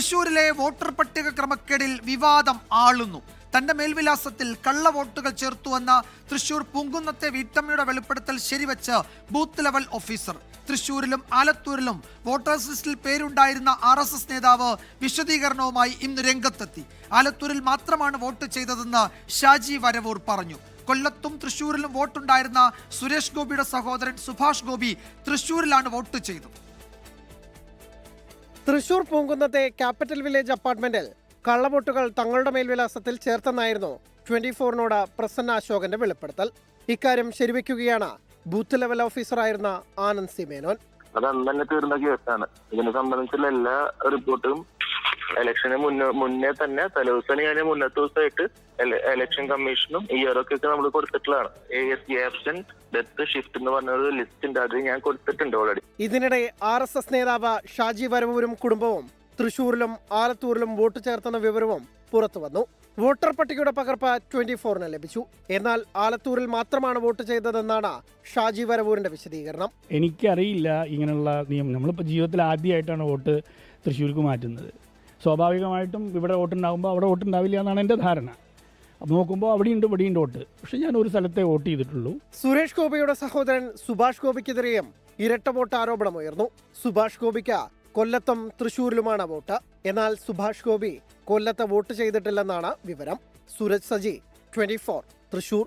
തൃശൂരിലെ വോട്ടർ പട്ടിക ക്രമക്കേടിൽ വിവാദം ആളുന്നു. തന്റെ മേൽവിലാസത്തിൽ കള്ള വോട്ടുകൾ ചേർത്തുവെന്ന തൃശൂർ പൂങ്കുന്നത്തെ വീട്ടമ്മയുടെ വെളിപ്പെടുത്തൽ ശരിവച്ച് ബൂത്ത് ലെവൽ ഓഫീസർ. തൃശൂരിലും ആലത്തൂരിലും വോട്ടേഴ്സ് ലിസ്റ്റിൽ പേരുണ്ടായിരുന്ന ആർ എസ് എസ് നേതാവ് വിശദീകരണവുമായി ഇന്ന് രംഗത്തെത്തി. ആലത്തൂരിൽ മാത്രമാണ് വോട്ട് ചെയ്തതെന്ന് ഷാജി വരവൂർ പറഞ്ഞു. കൊല്ലത്തും തൃശൂരിലും വോട്ടുണ്ടായിരുന്ന സുരേഷ് ഗോപിയുടെ സഹോദരൻ സുഭാഷ് ഗോപി തൃശൂരിലാണ് വോട്ട് ചെയ്തത്. തൃശൂർ പൂങ്കുന്നത്തെ ക്യാപിറ്റൽ വില്ലേജ് അപ്പാർട്ട്മെന്റിൽ കള്ളവോട്ടുകൾ തങ്ങളുടെ മേൽവിലാസത്തിൽ ചേർത്തെന്നായിരുന്നു ട്വന്റി ഫോറിനോട് പ്രസന്ന അശോകന്റെ വെളിപ്പെടുത്തൽ. ഇക്കാര്യം ശരിവെക്കുകയാണ് ബൂത്ത് ലെവൽ ഓഫീസറായിരുന്ന ആനന്ദ് സി മേനോൻ. അത് അന്ന് തന്നെ തീർന്ന കേസാണ്. ഇതിനെ സംബന്ധിച്ചുള്ള എല്ലാ റിപ്പോർട്ടും ഇലക്ഷന് മുന്നേ മുന്നേ തന്നെ തലേദിവസം ഞാൻ മുന്നത്തെ ദിവസമായിട്ട് ഇലക്ഷൻ കമ്മീഷനും ഇയറൊക്കെ നമ്മൾ കൊടുത്തിട്ടുള്ളതാണ്. ആബ്സെന്റ് ഡെത്ത് ഷിഫ്റ്റ് എന്ന് പറഞ്ഞ ഒരു ലിസ്റ്റ് ഉണ്ട്. അത് ഞാൻ കൊടുത്തിട്ടുണ്ട് ഓൾറെഡി ഇതിനിടെ ആർ എസ് എസ് നേതാവ് ഷാജി വരവൂരും കുടുംബവും തൃശൂരിലും ആലത്തൂരിലും വോട്ട് ചേർത്തെന്ന വിവരവും പുറത്തു വന്നു. വോട്ടർ പട്ടികയുടെ പകർപ്പ് ട്വന്റി ഫോറിന് ലഭിച്ചു. എന്നാൽ ആലത്തൂരിൽ മാത്രമാണ് വോട്ട് ചെയ്തതെന്നാണ് ഷാജി വരവൂരിന്റെ വിശദീകരണം. എനിക്കറിയില്ല ഇങ്ങനെയുള്ള നിയമം. നമ്മളിപ്പോൾ ജീവിതത്തിൽ ആദ്യമായിട്ടാണ് വോട്ട് തൃശ്ശൂർക്ക് മാറ്റുന്നത്. സ്വാഭാവികമായിട്ടും ഇവിടെ വോട്ടുണ്ടാകുമ്പോൾ അവിടെ വോട്ടുണ്ടാവില്ല എന്നാണ് എന്റെ ധാരണ. നോക്കുമ്പോൾ അവിടെയുണ്ട് ഇവിടെയുണ്ട് വോട്ട്. പക്ഷെ ഞാൻ ഒരു സ്ഥലത്തെ വോട്ട് ചെയ്തിട്ടുള്ളൂ. സുരേഷ് ഗോപിയുടെ സഹോദരൻ സുഭാഷ് ഗോപിക്കെതിരെയും ഇരട്ട വോട്ട് ആരോപണം ഉയർന്നു സുഭാഷ് ഗോപിക്ക് കൊല്ലത്തും തൃശൂരിലുമാണ് വോട്ട്. എന്നാൽ സുഭാഷ് ഗോപി കൊല്ലത്ത് വോട്ട് ചെയ്തിട്ടില്ലെന്നാണ് വിവരം. സുരജ് സജി ട്വന്റി തൃശൂർ.